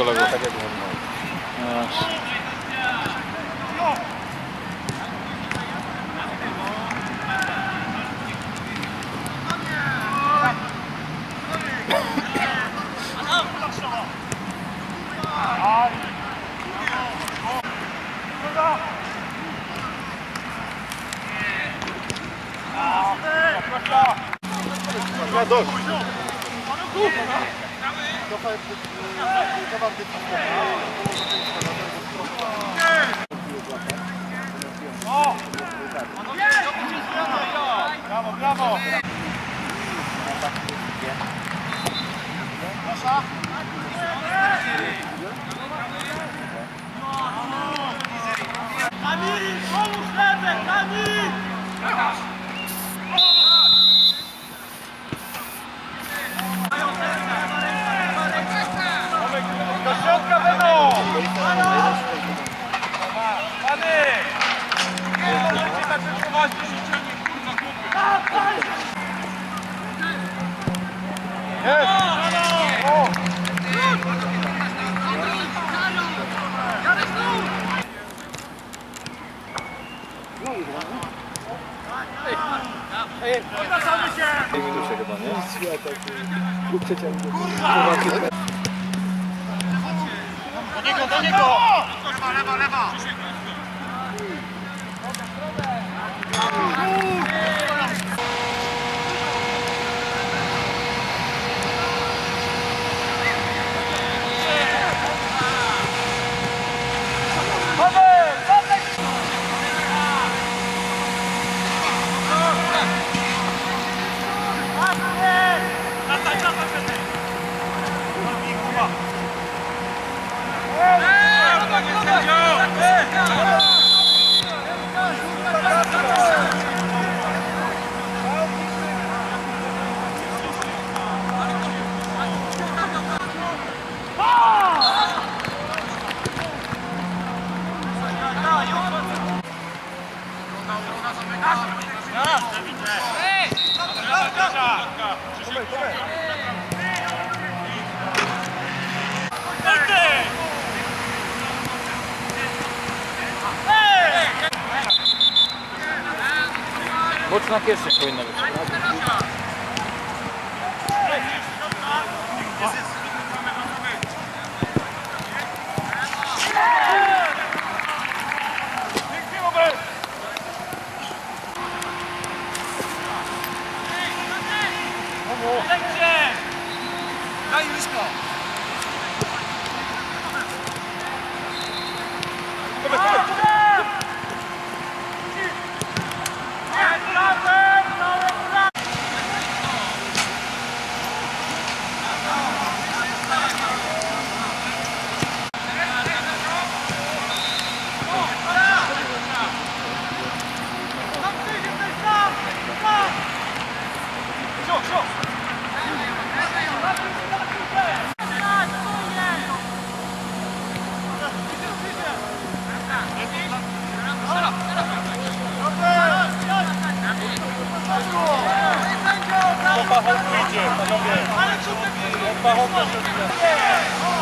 kolego. Jogador. Trochę, towar Brawo, brawo! Kamil, pomóż lewy, Kamil! Do niego, do niego! Lewa, lewa, lewa! Boczna kieszeń powinna być. pachą pójdzie, panowie. Od pachą proszę.